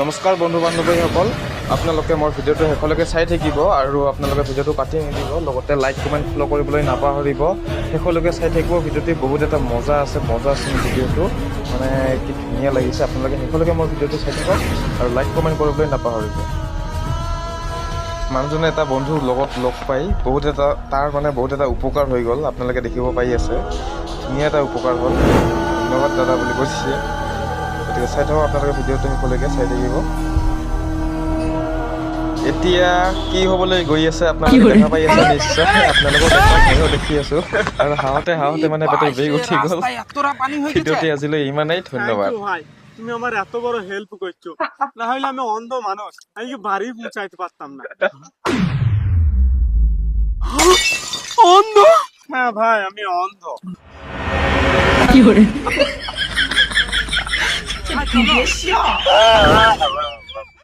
নমস্কাৰ বন্ধু বান্ধৱীসকল আপোনালোকে মোৰ ভিডিঅ'টো শেষলৈকে চাই থাকিব আৰু আপোনালোকে ভিডিঅ'টো কাটি নিদিব, লগতে লাইক কমেণ্ট ফ'ল' কৰিবলৈ নাপাহৰিব। শেষলৈকে চাই থাকিব, ভিডিঅ'টি বহুত এটা মজা আছে মজা আছে ভিডিঅ'টো। মানে কি ধুনীয়া লাগিছে, আপোনালোকে শেষলৈকে মোৰ ভিডিঅ'টো চাই থাকক আৰু লাইক কমেণ্ট কৰিবলৈ নাপাহৰিব। মানুহজনে এটা বন্ধুৰ লগত লগ পাই বহুত এটা, তাৰ মানে বহুত এটা উপকাৰ হৈ গ'ল, আপোনালোকে দেখিব পাই আছে। ধুনীয়া এটা উপকাৰ হ'ল। ধন্যবাদ দাদা বুলি কৈছে। গতিকে চাই থাকক আপোনালোকে ভিডিঅ'টো শেষলৈকে চাই থাকিব। এতিয়া কি হ'বলৈ গৈ আছে আপোনালোকে দেখা পাই আছে? নিশ্চয়। আপোনালোকক ময়ো দেখি আছো। আৰু হাঁহতে হাঁহতে মানে পেটৰ বেগ উঠি গ'ল। ভিডিঅ'টি আজিলৈ ইমানেই ধন্যবাদ। ভাই। তুমি আমার এত বড় হেল্প করছ না হলে আমি অন্ধ মানুষ আমি কি বাড়ি পৌঁছাইতে পারতাম না? অন্ধ? হ্যাঁ ভাই আমি অন্ধ। 有人，你别笑。